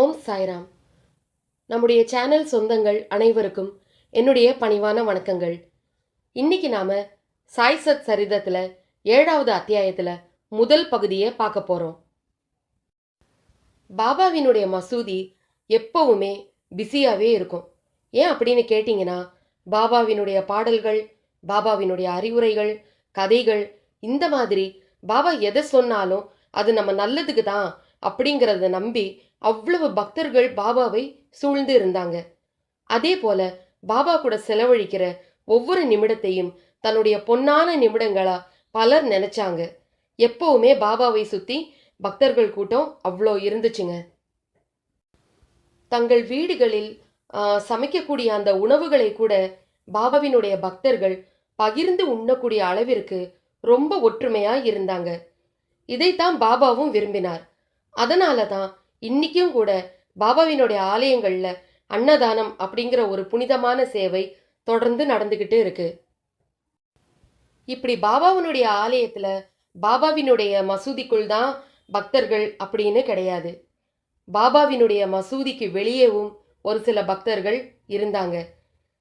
ஓம் சாய்ராம். நம்முடைய சேனல் சொந்தங்கள் அனைவருக்கும் என்னுடைய பணிவான வணக்கங்கள். இன்னைக்கு நாம சாய் சத் சரிதத்தில் ஏழாவது அத்தியாயத்தில் முதல் பகுதியை பார்க்க போகிறோம் பாபாவினுடைய மசூதி எப்பவுமே பிஸியாகவே இருக்கும். ஏன் அப்படின்னு கேட்டிங்கன்னா பாபாவினுடைய பாடல்கள் பாபாவினுடைய அறிவுரைகள் கதைகள் இந்த மாதிரி பாபா எதை சொன்னாலும் அது நம்ம நல்லதுக்கு தான் அப்படிங்கிறத நம்பி அவ்வளவு பக்தர்கள் பாபாவை சூழ்ந்து இருந்தாங்க. அதே போல பாபா கூட செலவழிக்கிற ஒவ்வொரு நிமிடத்தையும் தன்னுடைய பொன்னான நிமிடங்களா பலர் நினைச்சாங்க. எப்பவுமே பாபாவை சுத்தி பக்தர்கள் கூட்டம் அவ்வளோ இருந்துச்சுங்க. தங்கள் வீடுகளில் சமைக்கக்கூடிய அந்த உணவுகளை கூட பாபாவினுடைய பக்தர்கள் பகிர்ந்து உண்ணக்கூடிய அளவிற்கு ரொம்ப ஒற்றுமையா இருந்தாங்க. இதைத்தான் பாபாவும் விரும்பினார். அதனால தான் இன்னைக்கும் கூட பாபாவினுடைய ஆலயங்களில் அன்னதானம் அப்படிங்கிற ஒரு புனிதமான சேவை தொடர்ந்து நடந்துக்கிட்டு இருக்கு. இப்படி பாபாவினுடைய ஆலயத்தில் பாபாவினுடைய மசூதிக்குள் தான் பக்தர்கள் அப்படின்னு கிடையாது. பாபாவினுடைய மசூதிக்கு வெளியேவும் ஒரு சில பக்தர்கள் இருந்தாங்க.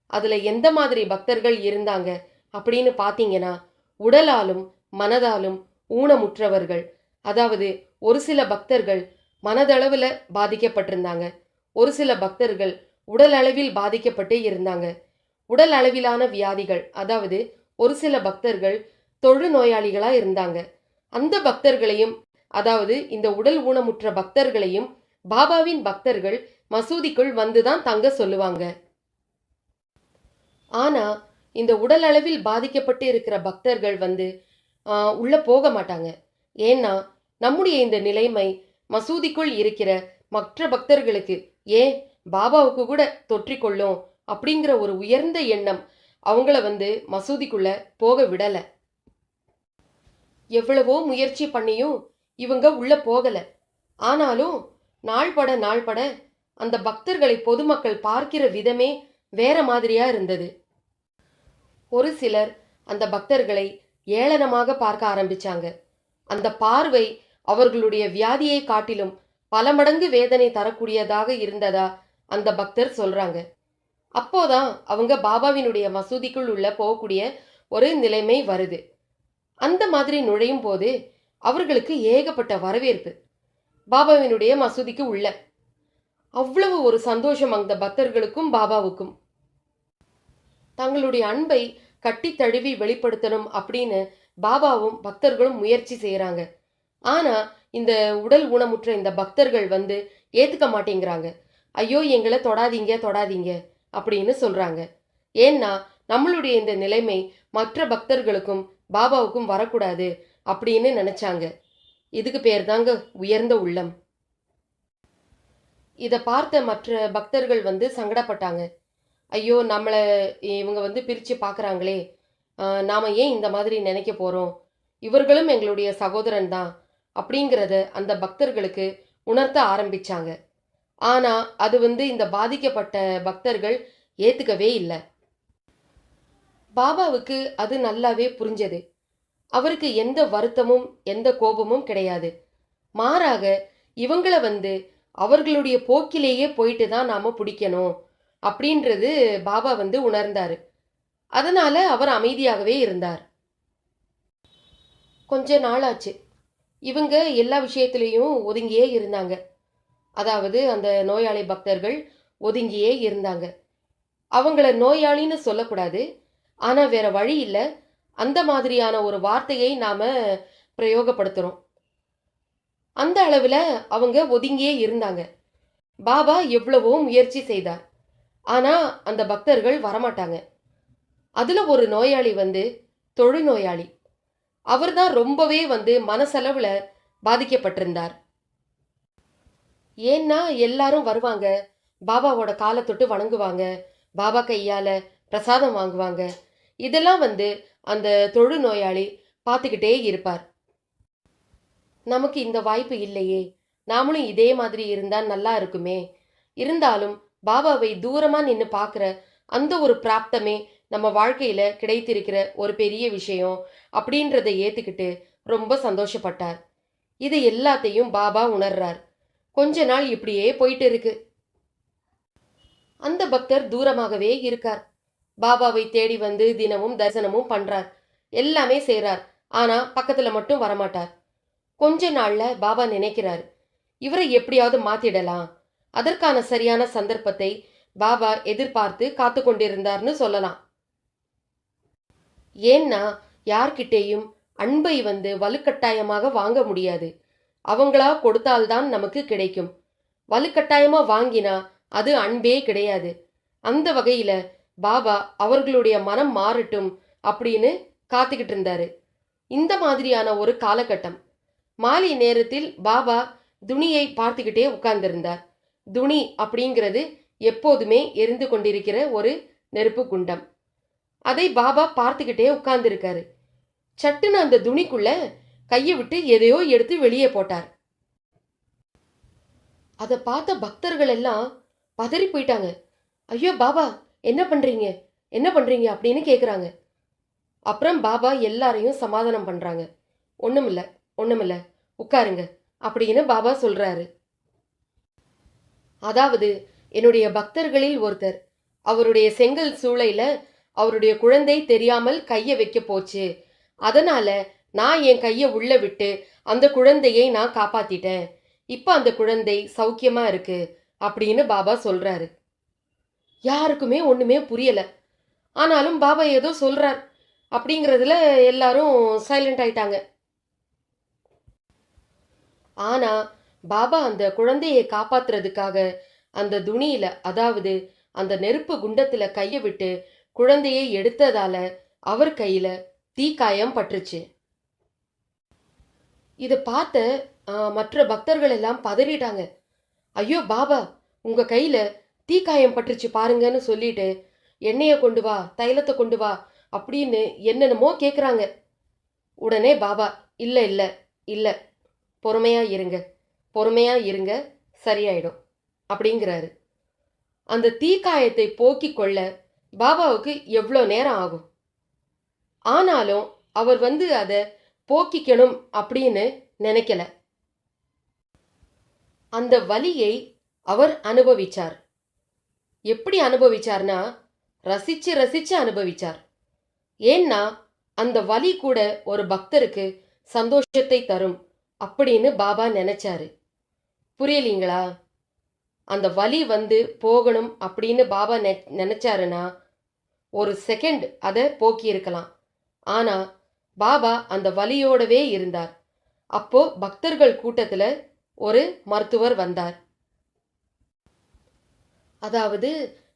அதில் எந்த மாதிரி பக்தர்கள் இருந்தாங்க அப்படின்னு பார்த்தீங்கன்னா உடலாலும் மனதாலும் ஊனமுற்றவர்கள். அதாவது ஒரு சில பக்தர்கள் மனதளவில் பாதிக்கப்பட்டிருந்தாங்க. ஒரு சில பக்தர்கள் உடல் அளவில் பாதிக்கப்பட்டு இருந்தாங்க. உடல் அளவிலான வியாதிகள் அதாவது ஒரு சில பக்தர்கள் தொழு நோயாளிகளாக இருந்தாங்க. அந்த பக்தர்களையும் அதாவது இந்த உடல் ஊனமுற்ற பக்தர்களையும் பாபாவின் பக்தர்கள் மசூதிக்குள் வந்துதான் தங்க சொல்லுவாங்க. ஆனா இந்த உடல் அளவில் பாதிக்கப்பட்டு இருக்கிற பக்தர்கள் வந்து உள்ள போக மாட்டாங்க. ஏன்னா நம்முடைய இந்த நிலைமை மசூதிக்குள் இருக்கிற மற்ற பக்தர்களுக்கு ஏன் பாபாவுக்கு கூட தொற்றிக்கொள்ளும் அப்படிங்கிற ஒரு உயர்ந்த எண்ணம் அவங்கள வந்து மசூதிக்குள்ள போக விடல. எவ்வளவோ முயற்சி பண்ணியும் இவங்க உள்ள போகல. ஆனாலும் நாள்பட நாள்பட அந்த பக்தர்களை பொதுமக்கள் பார்க்கிற விதமே வேற மாதிரியா இருந்தது. ஒரு சிலர் அந்த பக்தர்களை ஏளனமாக பார்க்க ஆரம்பிச்சாங்க. அந்த பார்வை அவர்களுடைய வியாதியை காட்டிலும் பல மடங்கு வேதனை தரக்கூடியதாக இருந்ததா அந்த பக்தர் சொல்றாங்க. அப்போதான் அவங்க பாபாவினுடைய மசூதிக்குள் உள்ள போகக்கூடிய ஒரு நிலைமை வருது. அந்த மாதிரி நுழையும் போது அவர்களுக்கு ஏகப்பட்ட வரவேற்பு. பாபாவினுடைய மசூதிக்கு உள்ள. அவ்வளவு ஒரு சந்தோஷம் அந்த பக்தர்களுக்கும் பாபாவுக்கும். தங்களுடைய அன்பை கட்டி தழுவி வெளிப்படுத்தணும் அப்படின்னு பாபாவும் பக்தர்களும் முயற்சி செய்கிறாங்க ஆனால் இந்த உடல் ஊனமுற்ற இந்த பக்தர்கள் வந்து ஏற்றுக்க மாட்டேங்கிறாங்க. ஐயோ எங்களை தொடாதீங்க தொடாதீங்க அப்படின்னு சொல்கிறாங்க ஏன்னா நம்மளுடைய இந்த நிலைமை மற்ற பக்தர்களுக்கும் பாபாவுக்கும் வரக்கூடாது அப்படின்னு நினச்சாங்க. இதுக்கு பேர் தாங்க உயர்ந்த உள்ளம். இதை பார்த்த மற்ற பக்தர்கள் வந்து சங்கடப்பட்டாங்க. ஐயோ நம்மளை இவங்க வந்து பிரித்து பார்க்குறாங்களே நாம் ஏன் இந்த மாதிரி நினைக்க போகிறோம் இவர்களும் எங்களுடைய சகோதரன் தான். அப்படிங்கிறத அந்த பக்தர்களுக்கு உணர்த்த ஆரம்பிச்சாங்க. ஆனால் அது வந்து இந்த பாதிக்கப்பட்ட பக்தர்கள் ஏற்றுக்கவே இல்லை. பாபாவுக்கு அது நல்லாவே புரிஞ்சது. அவருக்கு எந்த வருத்தமும் எந்த கோபமும் கிடையாது. மாறாக இவங்கள வந்து அவர்களுடைய போக்கிலேயே போயிட்டு தான் நாம பிடிக்கணும் அப்படின்றது பாபா வந்து உணர்ந்தார். அதனால அவர் அமைதியாகவே இருந்தார். கொஞ்ச நாளாச்சு. இவங்க எல்லா விஷயத்திலையும் ஒதுங்கியே இருந்தாங்க. அதாவது அந்த நோயாளி பக்தர்கள் ஒதுங்கியே இருந்தாங்க. அவங்கள நோயாளின்னு சொல்லக்கூடாது. ஆனால் வேற வழி இல்லை. அந்த மாதிரியான ஒரு வார்த்தையை நாம் பிரயோகப்படுத்துகிறோம் அந்த அளவில் அவங்க ஒதுங்கியே இருந்தாங்க. பாபா எவ்வளவோ முயற்சி செய்தார். ஆனால் அந்த பக்தர்கள் வரமாட்டாங்க. அதில் ஒரு நோயாளி வந்து தொழுநோயாளி. அவர்தான் ரொம்பவே வந்து மனசளவில் பாதிக்கப்பட்டிருந்தார். ஏன்னா எல்லாரும் வருவாங்க. பாபாவோட காலை தொட்டு வணங்குவாங்க. பாபா கையால் பிரசாதம் வாங்குவாங்க. இதெல்லாம் வந்து அந்த தொழு நோயாளி பார்த்துக்கிட்டே இருப்பார். நமக்கு இந்த வாய்ப்பு இல்லையே. நாமளும் இதே மாதிரி இருந்தால் நல்லா இருக்குமே. இருந்தாலும் பாபாவை தூரமாக நின்று பார்க்குற அந்த ஒரு பிராப்தமே நம்ம வாழ்க்கையில கிடைத்திருக்கிற ஒரு பெரிய விஷயம் அப்படின்றத ஏத்துக்கிட்டு ரொம்ப சந்தோஷப்பட்டார். இது எல்லாத்தையும் பாபா உணர்றார். கொஞ்ச நாள் இப்படியே போயிட்டு இருக்கு. அந்த பக்தர் தூரமாகவே இருக்கார். பாபாவை தேடி வந்து தினமும் தரிசனமும் பண்றார். எல்லாமே செய்றார். ஆனா பக்கத்துல மட்டும் வரமாட்டார். கொஞ்ச நாள்ல பாபா நினைக்கிறார். இவரை எப்படியாவது மாத்திடலாம். அதற்கான சரியான சந்தர்ப்பத்தை பாபா எதிர்பார்த்து காத்து கொண்டிருந்தார்னு சொல்லலாம். ஏன்னா யார்கிட்டேயும் அன்பை வந்து வலுக்கட்டாயமாக வாங்க முடியாது. அவங்களா கொடுத்தால்தான் நமக்கு கிடைக்கும். வலுக்கட்டாயமா வாங்கினா அது அன்பே கிடையாது. அந்த வகையில பாபா அவர்களுடைய மனம் மாறட்டும் அப்படின்னு காத்துக்கிட்டு இருந்தாரு. இந்த மாதிரியான ஒரு காலகட்டம். மாலை நேரத்தில் பாபா துணியை பார்த்துக்கிட்டே உட்கார்ந்திருந்தார். துணி அப்படிங்கிறது எப்போதுமே எரிந்து கொண்டிருக்கிற ஒரு நெருப்பு குண்டம். அதை பாபா பார்த்துக்கிட்டே உட்கார்ந்துருக்காரு. சட்டுன்னு அந்த துணிக்குள்ள கையை விட்டு எதையோ எடுத்து வெளியே போட்டார். அதை பார்த்த பக்தர்கள் எல்லாம் பதறி போயிட்டாங்க. ஐயோ பாபா என்ன பண்றீங்க? என்ன பண்றீங்க? அப்படின்னு கேட்குறாங்க அப்புறம் பாபா எல்லாரையும் சமாதானம் பண்றாங்க. ஒண்ணுமில்ல ஒண்ணுமில்ல உட்காருங்க அப்படின்னு பாபா சொல்றாரு. அதாவது என்னுடைய பக்தர்களில் ஒருத்தர் அவருடைய செங்கல் சூளையில அவருடைய குழந்தை தெரியாமல் கையை வைக்க போச்சு. அதனால நான் என் கையை உள்ள விட்டு அந்த குழந்தையை நான் காப்பாத்திட்டேன். இப்போ அந்த குழந்தை சௌக்கியமா இருக்கு அப்படின்னு பாபா சொல்றாரு. யாருக்குமே ஒண்ணுமே புரியல. ஆனாலும் பாபா ஏதோ சொல்றார் அப்படிங்கிறதுல எல்லாரும் சைலண்ட் ஆயிட்டாங்க. ஆனா பாபா அந்த குழந்தையை காப்பாத்துறதுக்காக அந்த துணியில அதாவது அந்த நெருப்பு குண்டத்துல கையை விட்டு குழந்தையை எடுத்ததால அவர் கையில தீக்காயம் பட்டுருச்சு. இதை பார்த்த மற்ற பக்தர்கள் எல்லாம் பதறிட்டாங்க. ஐயோ பாபா உங்க கையில தீக்காயம் பட்டுருச்சு பாருங்கன்னு சொல்லிட்டு எண்ணெயை கொண்டு வா தைலத்தை கொண்டு வா அப்படின்னு என்னென்னமோ கேட்குறாங்க உடனே பாபா இல்லை இல்லை இல்லை பொறுமையாக இருங்க பொறுமையாக இருங்க சரியாயிடும் அப்படிங்கிறாரு. அந்த தீக்காயத்தை போக்கிக் கொள்ள பாபாவுக்கு எவ்வளோ நேரம் ஆகும்? ஆனாலும் அவர் வந்து அதை போக்கிக்கணும் அப்படின்னு நினைக்கல. அந்த வலியை அவர் அனுபவிச்சார். எப்படி அனுபவிச்சார்னா ரசிச்சு ரசிச்சு அனுபவிச்சார். ஏன்னா அந்த வலி கூட ஒரு பக்தருக்கு சந்தோஷத்தை தரும் அப்படின்னு பாபா நினைச்சாரு. புரியலீங்களா? அந்த வலி வந்து போகணும் அப்படின்னு பாபா நெ நினச்சாருன்னா ஒரு செகண்ட் அதை போக்கியிருக்கலாம். ஆனால் பாபா அந்த வலியோடவே இருந்தார். அப்போ பக்தர்கள் கூட்டத்தில் ஒரு மருத்துவர் வந்தார். அதாவது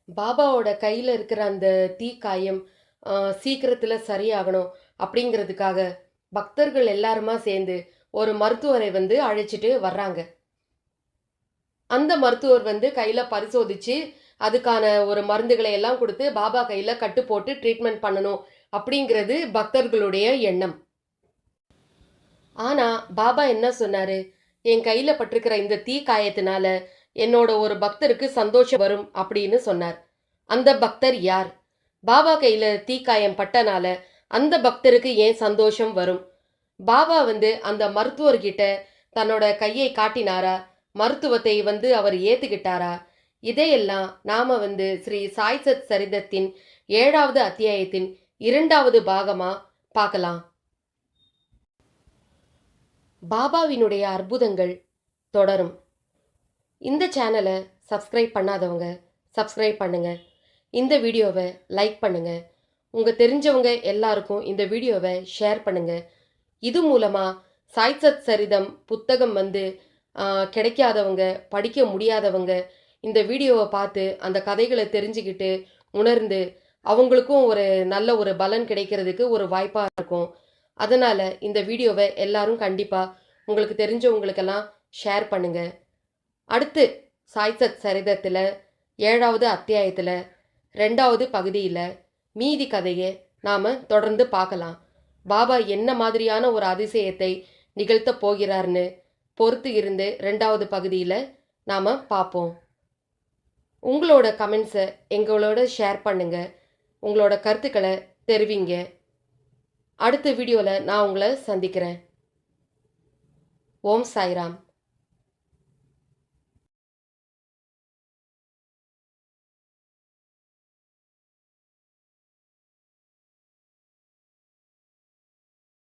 பாபாவோட கையில் இருக்கிற அந்த தீக்காயம் சீக்கிரத்தில் சரியாகணும் அப்படிங்கிறதுக்காக பக்தர்கள் எல்லாருமா சேர்ந்து ஒரு மருத்துவரை வந்து அழைச்சிட்டு வர்றாங்க. அந்த மருத்துவர் வந்து கையில் பரிசோதிச்சு அதுக்கான ஒரு மருந்துகளை எல்லாம் கொடுத்து பாபா கையில் கட்டு போட்டு ட்ரீட்மெண்ட் பண்ணணும் அப்படிங்கிறது பக்தர்களுடைய எண்ணம். ஆனால் பாபா என்ன சொன்னாரு? என் கையில் பட்டிருக்கிற இந்த தீ காயத்தினால என்னோட ஒரு பக்தருக்கு சந்தோஷம் வரும் அப்படின்னு சொன்னார். அந்த பக்தர் யார்? பாபா கையில் தீக்காயம் பட்டனால அந்த பக்தருக்கு ஏன் சந்தோஷம் வரும்? பாபா வந்து அந்த மருத்துவர்கிட்ட தன்னோட கையை காட்டினாரா? மருத்துவத்தை வந்து அவர் ஏத்துக்கிட்டாரா? இதையெல்லாம் நாம வந்து ஸ்ரீ சாய்சத் சரிதத்தின் ஏழாவது அத்தியாயத்தின் இரண்டாவது பாகமா பார்க்கலாம். பாபாவினுடைய அற்புதங்கள் தொடரும். இந்த சேனலை சப்ஸ்கிரைப் பண்ணாதவங்க சப்ஸ்கிரைப் பண்ணுங்க. இந்த வீடியோவை லைக் பண்ணுங்க. உங்க தெரிஞ்சவங்க எல்லாருக்கும் இந்த வீடியோவை ஷேர் பண்ணுங்க. இது மூலமா சாய்சத் சரிதம் புத்தகம் வந்து கிடைக்காதவங்க படிக்க முடியாதவங்க இந்த வீடியோவை பார்த்து அந்த கதைகளை தெரிஞ்சுக்கிட்டு உணர்ந்து அவங்களுக்கும் ஒரு நல்ல ஒரு பலன் கிடைக்கிறதுக்கு ஒரு வாய்ப்பாக இருக்கும். அதனால் இந்த வீடியோவை எல்லாரும் கண்டிப்பாக உங்களுக்கு தெரிஞ்சவங்களுக்கெல்லாம் ஷேர் பண்ணுங்க. அடுத்து சாய்சத் சரிதத்தில் ஏழாவது அத்தியாயத்தில் ரெண்டாவது பகுதியில் மீதி கதையை நாம் தொடர்ந்து பார்க்கலாம். பாபா என்ன மாதிரியான ஒரு அதிசயத்தை நிகழ்த்த போகிறார்னு பொறுத்து இருந்து ரெண்டாவது பகுதியில் நாம் பார்ப்போம் உங்களோட கமெண்ட்ஸை எங்களோட ஷேர் பண்ணுங்கள் உங்களோட கருத்துக்களை தெரிவிங்க. அடுத்த வீடியோவில் நான் உங்களை சந்திக்கிறேன். ஓம் சாய்ராம்.